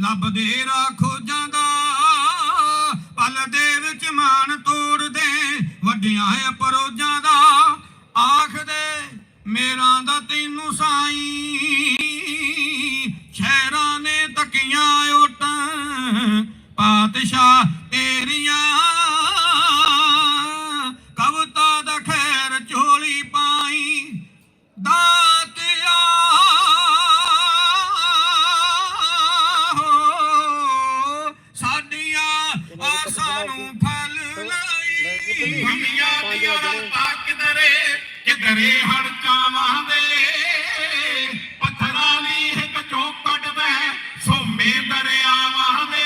ਲੱਭਦੇ ਰਾ ਖੋਜਾਂ ਦਾ ਪਲ ਦੇ ਵਿੱਚ ਮਾਨ ਤੋੜਦੇ, ਵੱਡਿਆਂ ਹੈ ਪਰੋਜਾਂ ਦਾ। ਆਖਦੇ, ਮੇਰਾ ਦਾ ਤੈਨੂੰ ਸਾਈ। ਸ਼ਹਿਰਾਂ ਨੇ ਤਕੀਆਂ ਓਟ, ਪਾਤਸ਼ਾਹ ਤੇਰੀਆਂ। ਕਵਤਾ ਦਾ ਖੈਰ ਝੋਲੀ ਪਾਈ। ਦਾ ਕਿਧਰੇ ਹੜ ਦੇ ਪੱਥਰਾਂ ਦੀ ਇੱਕ ਚੌਕਟ ਸੋਮੇ ਦਰਿਆਵਾਂ ਦੇ।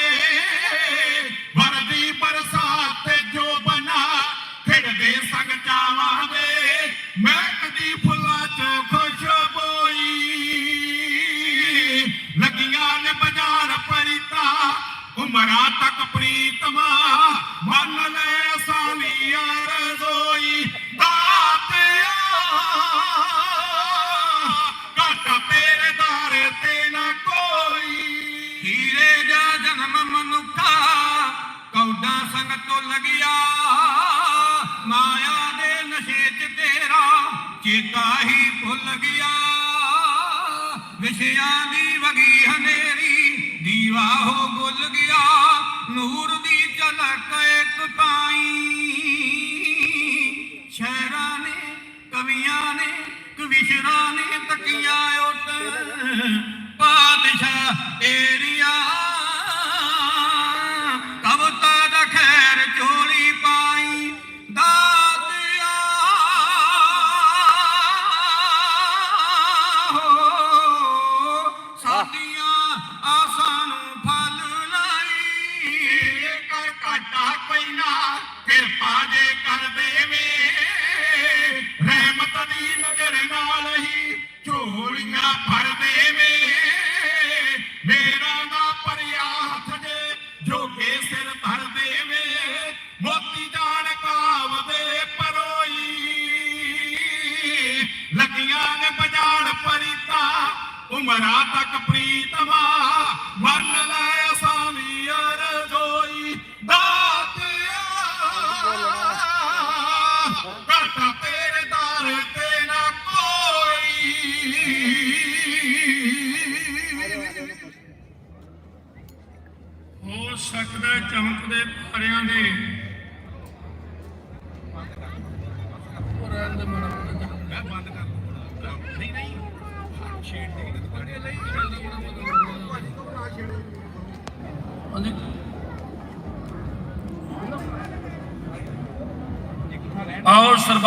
ਵਰਦੀ ਬਰਸਾਤ ਤੇ ਜੋ ਬਨਾ ਖਿੜਦੇ ਸੰਗ ਦੇ। ਮੈਂ ਫੁੱਲਾਂ ਚ ਖੁਸ਼ਬੋਈ ਲੱਗੀਆਂ ਨੇ ਬਾਜ਼ਾਰ ਪਰਿਤਾ, ਉਮਰਾਂ ਤੱਕ ਪ੍ਰੀਤਮਾ। ਹੀਰੇ ਦਾ ਜਨਮ ਮਨੁੱਖਾ ਕੌਡਾ ਸੰਗ ਤੋਂ ਲਗਿਆ। ਮਾਇਆ ਦੇ ਨਸ਼ੇ ਚ ਤੇਰਾ ਚੇਤਾ ਹੀ ਭੁੱਲ ਗਿਆ। ਵਿਸ਼ਿਆਂ ਦੀ ਵਗੀ ਹਨੇਰੀ ਦੀਵਾ ਹੋ ਗੁੱਲ ਗਿਆ। ਨੂਰ ਦੀ ਝਲਕ ਇੱਕ ਤਾਈ। ਸ਼ਹਿਰਾਂ ਨੇ, ਕਵੀਆਂ ਨੇ, ਕਵਿਸ਼ਰਾਂ ਨੇ ਤਕੀਆਂ ਉੱਟ ਆਸਾਂ ਨੂੰ ਫਲ ਲਾਈ। ਕਰ ਘਾਟਾ ਕੋਈ ਨਾ, ਕਿਰਪਾ ਜੇ ਕਰ ਦੇਵੇ। ਰਹਿਮਤ ਦੀ ਨਜ਼ਰ ਨਾਲ ਹੀ ਝੋਲੀਆਂ ਭਰ ਦੇਵੇ। ਮੇਰਾ ਨਾ ਪਰਿਆ ਹੱਥ ਜੇ ਜੋਗੇ ਸਿਰ ਭਰ ਦੇਵੇ। ਮੋਤੀ ਜਾਣ ਕਾਵ ਦੇ ਪਰੋਈ। ਲੱਗੀਆਂ ਨੇ ਬਜਾਣ ਪਰੀਤਾ, ਉਮਰਾਂ ਤੱਕ ਪ੍ਰੀਤਮਾ। ਘਾਟਾ ਤੇਰੇ ਦਰ ਤੇ ਨਾ ਕੋਈ। ਹੋ ਸਕਦਾ ਚਮਕਦੇ ਤਾਰਿਆਂ ਦੇ ਬੰਦ ਕਰ ਨਹੀਂ ਨਹੀਂ। ਛੇੜ ਦੇ। ਕੇ ਤੁਹਾਡੇ ਲਈ और सर्वत्र